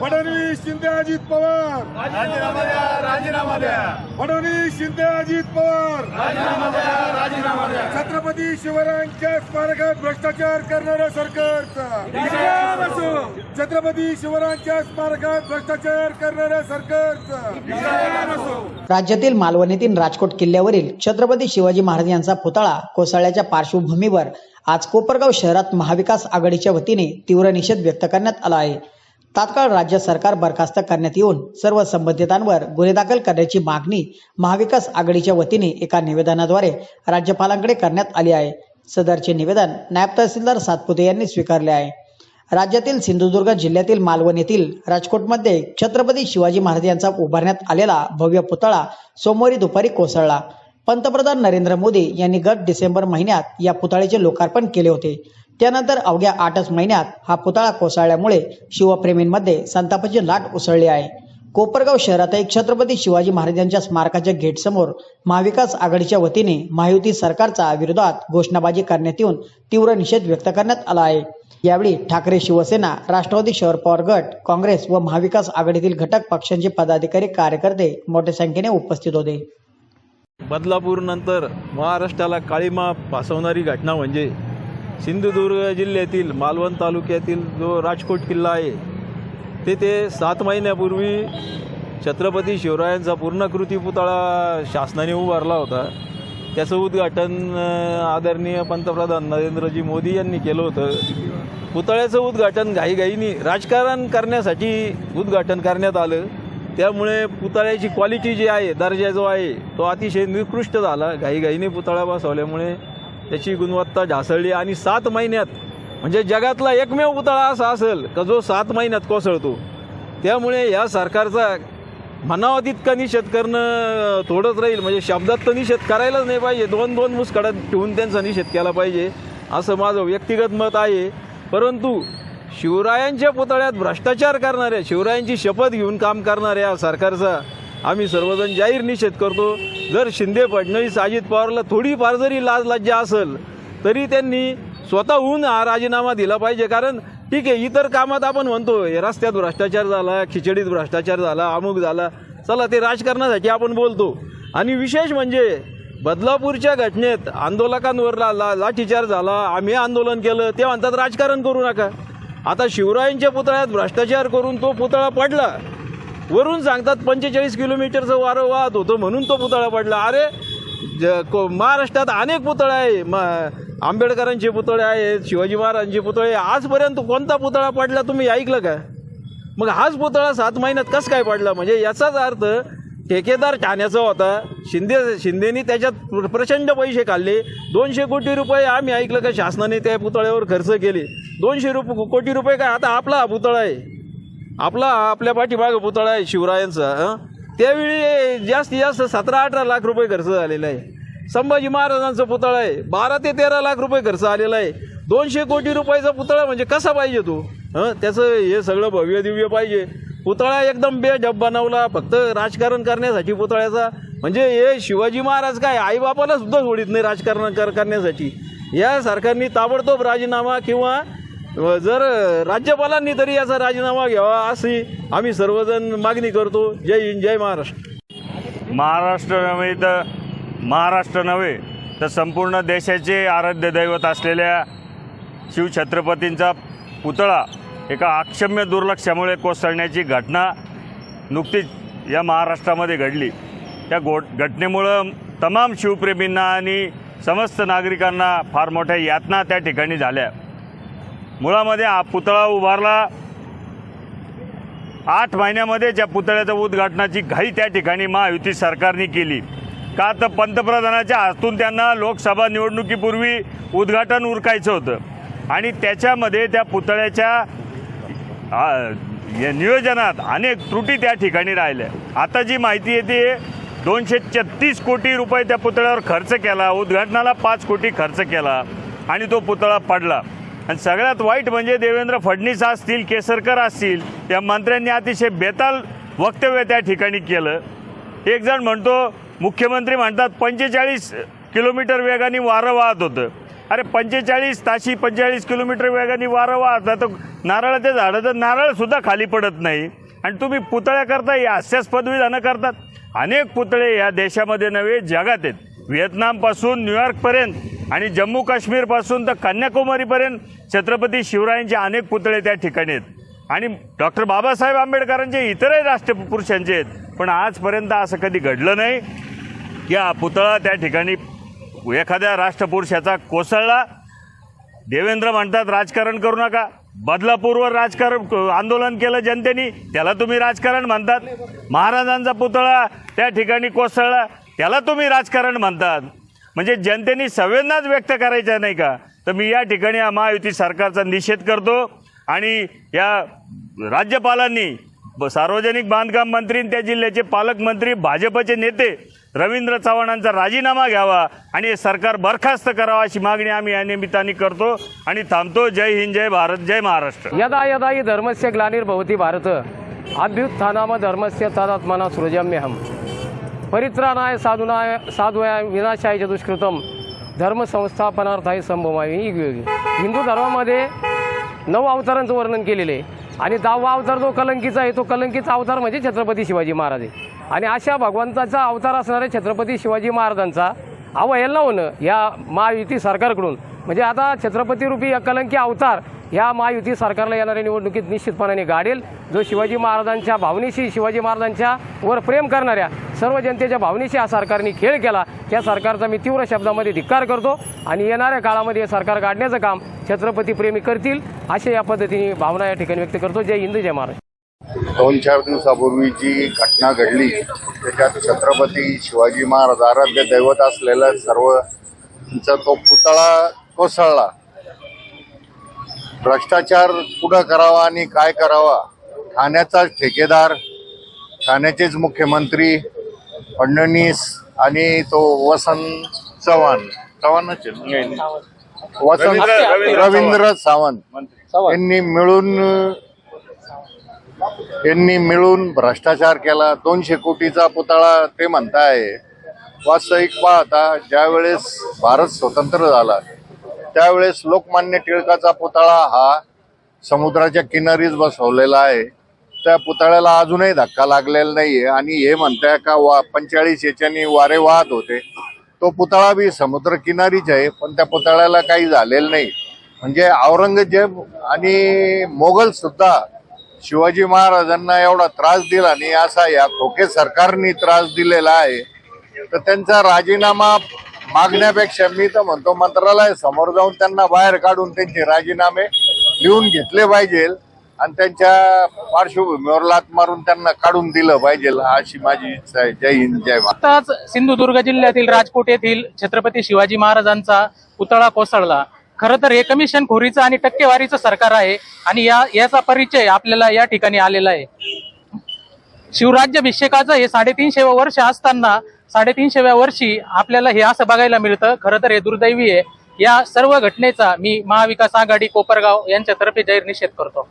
फडणवीस शिंदे अजित पवार. राजीनामा द्या राजीनामा द्या. फडणवीस शिंदे अजित पवार. राजीनामा द्या राजीनामा द्या. छत्रपती शिवरायांच्या स्मारकात भ्रष्टाचार करणाऱ्या सरकारचा. छत्रपती शिवरायांच्या स्मारकात भ्रष्टाचार करणाऱ्या सरकारचा. राज्यातील मालवण येथील राजकोट किल्ल्यावरील छत्रपती शिवाजी महाराज यांचा पुतळा कोसळल्याच्या पार्श्वभूमीवर आज कोपरगाव शहरात महाविकास आघाडीच्या वतीने तीव्र निषेध व्यक्त करण्यात आला आहे. तात्काळ राज्य सरकार बरखास्त करण्यात येऊन सर्व संबंधितांवर गुन्हे दाखल करण्याची मागणी महाविकास आघाडीच्या वतीने एका निवेदनाद्वारे राज्यपालांकडे करण्यात आली आहे. सदरचे निवेदन नायब तहसीलदार सातपुते यांनी स्वीकारले आहे. राज्यातील सिंधुदुर्ग जिल्ह्यातील मालवण येथील राजकोटमध्ये छत्रपती शिवाजी महाराज यांचा उभारण्यात आलेला भव्य पुतळा सोमवारी दुपारी कोसळला. पंतप्रधान नरेंद्र मोदी यांनी गत डिसेंबर महिन्यात या पुतळ्याचे लोकार्पण केले होते. त्यानंतर अवघ्या आठच महिन्यात हा पुतळा कोसळल्यामुळे शिवप्रेमींमध्ये संतापाची लाट उसळली आहे. कोपरगाव शहरातही छत्रपती शिवाजी महाराजांच्या स्मारकाच्या गेटसमोर महाविकास आघाडीच्या वतीने महायुती सरकारचा विरोधात घोषणाबाजी करण्यात येऊन तीव्र निषेध व्यक्त करण्यात आला आहे. यावेळी ठाकरे शिवसेना राष्ट्रवादी शहर पवार गट काँग्रेस व महाविकास आघाडीतील घटक पक्षांचे पदाधिकारी कार्यकर्ते मोठ्या संख्येने उपस्थित होते. बदलापूर नंतर महाराष्ट्राला काळीमा फासवणारी घटना म्हणजे सिंधुदुर्ग जिल्ह्यातील मालवण तालुक्यातील जो राजकोट किल्ला आहे तेथे सात महिन्यापूर्वी छत्रपती शिवरायांचा पूर्णकृती पुतळा शासनाने उभारला होता. त्याचं उद्घाटन आदरणीय पंतप्रधान नरेंद्रजी मोदी यांनी केलं होतं. पुतळ्याचं उद्घाटन घाईघाईनी राजकारण करण्यासाठी उद्घाटन करण्यात आलं. त्यामुळे पुतळ्याची क्वालिटी जी आहे दर्जा जो आहे तो अतिशय निकृष्ट झाला. घाईघाईने पुतळा बसवल्यामुळे त्याची गुणवत्ता ढासळली आणि सात महिन्यात म्हणजे जगातला एकमेव पुतळा असा असेल का जो सात महिन्यात कोसळतो? त्यामुळे या सरकारचा म्हणावा तितका निषेध करणं थोडंच राहील. म्हणजे शब्दात तर निषेध करायलाच नाही पाहिजे. दोन दोन मुस्कडात ठेवून त्यांचा निषेध केला पाहिजे असं माझं व्यक्तिगत मत आहे. परंतु शिवरायांच्या पुतळ्यात भ्रष्टाचार करणाऱ्या शिवरायांची शपथ घेऊन काम करणाऱ्या सरकारचा आम्ही सर्वजण जाहीर निषेध करतो जर शिंदे फडणवीस अजित पवारला थोडीफार जरी लाज लज्जा असेल तरी त्यांनी स्वतःहून हा राजीनामा दिला पाहिजे. कारण ठीक आहे इतर कामात आपण म्हणतो हे रस्त्यात भ्रष्टाचार झाला खिचडीत भ्रष्टाचार झाला अमुक झाला. चला ते राजकारणासाठी आपण बोलतो. आणि विशेष म्हणजे बदलापूरच्या घटनेत आंदोलकांवर ला, ला लाठीचार झाला आम्ही आंदोलन केलं ते म्हणतात राजकारण करू नका. आता शिवरायांच्या पुतळ्यात भ्रष्टाचार करून तो पुतळा पडला. वरून सांगतात पंचेचाळीस किलोमीटरचं वारं वाहत होतं म्हणून तो पुतळा पडला. अरे ज को महाराष्ट्रात अनेक पुतळे आहे. म आंबेडकरांचे पुतळे आहेत शिवाजी महाराजांचे पुतळे आजपर्यंत कोणता पुतळा पडला तुम्ही ऐकलं का? मग हाच पुतळा सात महिन्यात कसं काय पडला? म्हणजे याचाच अर्थ ठेकेदार ठाण्याचा होता. शिंदे शिंदेनी त्याच्यात प्र- प्रचंड पैसे काढले दोनशे कोटी रुपये आम्ही ऐकलं का शासनाने त्या पुतळ्यावर खर्च केले. दोनशे रुपये कोटी रुपये काय? आता आपला हा पुतळा आहे. आपला आपल्या पाठीमाग पुतळा आहे शिवरायांचा हं? त्यावेळी जास्तीत जास्त सतरा अठरा लाख रुपये खर्च झालेला आहे. संभाजी महाराजांचा पुतळा आहे. बारा ते तेरा लाख रुपये खर्च आलेला आहे. दोनशे कोटी रुपयाचा पुतळा म्हणजे कसा पाहिजे तो? हं? त्याचं हे सगळं भव्य दिव्य पाहिजे. पुतळा एकदम बेजब बनवला फक्त राजकारण करण्यासाठी पुतळ्याचा. म्हणजे हे शिवाजी महाराज काय आईबापाला सुद्धा सोडित नाही राजकारण कर करण्यासाठी. या सरकारने ताबडतोब राजीनामा किंवा जर राज्यपालांनी तरी याचा राजीनामा घ्यावा अशी आम्ही सर्वजण मागणी करतो. जय हिंद जय महाराष्ट्र. महाराष्ट्र नव्हे तर महाराष्ट्र नव्हे तर संपूर्ण देशाचे आराध्य दैवत असलेल्या शिवछत्रपतींचा पुतळा एका अक्षम्य दुर्लक्षामुळे कोसळण्याची घटना नुकतीच या महाराष्ट्रामध्ये घडली. त्या गो घटनेमुळं तमाम शिवप्रेमींना आणि समस्त नागरिकांना फार मोठ्या यातना त्या ठिकाणी झाल्या. मुळामध्ये हा पुतळा उभारला. आठ महिन्यामध्ये ज्या पुतळ्याच्या उद्घाटनाची घाई त्या ठिकाणी महायुती सरकारने केली. का तर पंतप्रधानाच्या हातून त्यांना लोकसभा निवडणुकीपूर्वी उद्घाटन उरकायचं होतं. आणि त्याच्यामध्ये त्या पुतळ्याच्या नियोजनात अनेक त्रुटी त्या ठिकाणी राहिल्या. आता जी माहिती येते दोनशे छत्तीस कोटी रुपये त्या पुतळ्यावर खर्च केला उद्घाटनाला पाच कोटी खर्च केला आणि तो पुतळा पडला. आणि सगळ्यात वाईट म्हणजे देवेंद्र फडणीस असतील केसरकर असतील या मंत्र्यांनी अतिशय बेताल वक्तव्य त्या ठिकाणी केलं. एक जण म्हणतो मुख्यमंत्री म्हणतात पंचेचाळीस किलोमीटर वेगाने वारं वाहत होतं. अरे पंचेचाळीस ताशी पंचेचाळीस किलोमीटर वेगाने वारं वाहत तर नारळाच्या झाडाचं तर नारळसुद्धा खाली पडत नाही. आणि तुम्ही पुतळ्या करता या हास्यास्पद विधानं करतात. अनेक पुतळे या देशामध्ये नव्हे जगात आहेत. व्हिएतनामपासून न्यूयॉर्कपर्यंत आणि जम्मू काश्मीरपासून तर कन्याकुमारीपर्यंत छत्रपती शिवरायांचे अनेक पुतळे त्या ठिकाणी आहेत. आणि डॉक्टर बाबासाहेब आंबेडकरांचे इतरही राष्ट्रपुरुषांचे आहेत. पण आजपर्यंत असं कधी घडलं नाही. की हा पुतळा त्या ठिकाणी एखाद्या राष्ट्रपुरुषाचा कोसळला. देवेंद्र म्हणतात राजकारण करू नका. बदलापूरवर राजकारण आंदोलन केलं जनतेने. त्याला तुम्ही राजकारण म्हणतात. महाराजांचा पुतळा त्या ठिकाणी कोसळला. त्याला तुम्ही राजकारण म्हणतात. म्हणजे जनतेने संवेदनाच व्यक्त करायच्या नाही का? तर मी या ठिकाणी या महायुती सरकारचा निषेध करतो आणि या राज्यपालांनी सार्वजनिक बांधकाम मंत्री आणि त्या जिल्ह्याचे पालकमंत्री भाजपचे नेते रवींद्र चव्हाणांचा राजीनामा घ्यावा आणि हे सरकार बरखास्त करावा अशी मागणी आम्ही या निमित्ताने करतो आणि थांबतो. जय हिंद जय भारत जय महाराष्ट्र. यदा यदा ही धर्मस्य ग्लानिर्भवति भारत। अभ्युत्थानाम धर्मस्य तदात्मना सृजाम्यहम। परित्राणाय साधुनाय साधुया विनाशाय च दुष्कृतम. धर्म संस्थापनार्थाय संभवामी युगयोगी हिंदू धर्मामध्ये नऊ अवतारांचं वर्णन केलेलं आहे. आणि दहावा अवतार जो कलंकीचा आहे तो कलंकीचा अवतार म्हणजे छत्रपती शिवाजी महाराज आहे. आणि अशा भगवंताचा अवतार असणाऱ्या छत्रपती शिवाजी महाराजांचा अवहेलना होणं या महायुती सरकारकडून. म्हणजे आता छत्रपती रूपी या कलंकी अवतार ह्या महायुती सरकारला येणाऱ्या निवडणुकीत निश्चितपणाने गाडेल. जो शिवाजी महाराजांच्या भावनेशी शिवाजी महाराजांच्या वर प्रेम करणाऱ्या सर्व जनतेच्या भावनेशी हा सरकारने खेळ केला. या सरकारचा मी तीव्र शब्दामध्ये धिक्कार करतो आणि येणाऱ्या काळामध्ये हे सरकार काढण्याचं काम छत्रपती प्रेमी करतील अशा या पद्धतीने भावना या ठिकाणी व्यक्त करतो. जय हिंद जय महाराष्ट्र. दोन चार दिवसापूर्वी जी घटना घडली त्याच्यात छत्रपती शिवाजी महाराज आराध्य दैवत असलेलं सर्वचा तो पुतळा कोसळला. भ्रष्टाचार कुठं करावा आणि काय करावा ठाण्याचाच ठेकेदार ठाण्याचेच मुख्यमंत्री फडणवीस आणि तो वसंत चव्हाण. चव्हाणच? वसंत रवींद्र सावंत. यांनी मिळून यांनी मिळून भ्रष्टाचार केला. दोनशे कोटीचा पुतळा ते म्हणताय वास्तविक पाहता ज्यावेळेस भारत स्वतंत्र झाला त्यावेळेस लोकमान्य टिळकाचा पुतळा हा समुद्राच्या किनारीच बसवलेला आहे. त्या पुतळ्याला अजूनही धक्का लागलेला नाहीये. आणि हे म्हणताय का वा पंचेचाळीस याच्यानी वारे वाहत होते. तो पुतळा बी समुद्र किनारीच आहे पण त्या पुतळ्याला काही झालेलं नाही. म्हणजे औरंगजेब आणि मोगल सुद्धा शिवाजी महाराजांना एवढा त्रास दिला आणि असा या खोके सरकारने त्रास दिलेला आहे. तर त्यांचा राजीनामा मागण्यापेक्षा मी तर म्हणतो मंत्रालय समोर जाऊन त्यांना बाहेर काढून त्यांचे राजीनामे लिहून घेतले पाहिजे आणि त्यांच्या पार्श्वभूमीवर लात मारून त्यांना काढून दिलं पाहिजे अशी माझी इच्छा आहे. जय हिंद जय आताच सिंधुदुर्ग जिल्ह्यातील राजकोट येथील छत्रपती शिवाजी महाराजांचा पुतळा कोसळला. खरं तर हे कमिशन खोरीचं आणि टक्केवारीचं सरकार आहे आणि या याचा परिचय आपल्याला या ठिकाणी आलेला आहे. शिवराज्याभिषेकाचं हे साडेतीनशेव्या वर्ष असताना साडेतीनशेव्या वर्षी आपल्याला हे असं बघायला मिळतं खरं तर हे दुर्दैवी आहे. या सर्व घटनेचा मी महाविकास आघाडी कोपरगाव यांच्यातर्फे जाहीर निषेध करतो.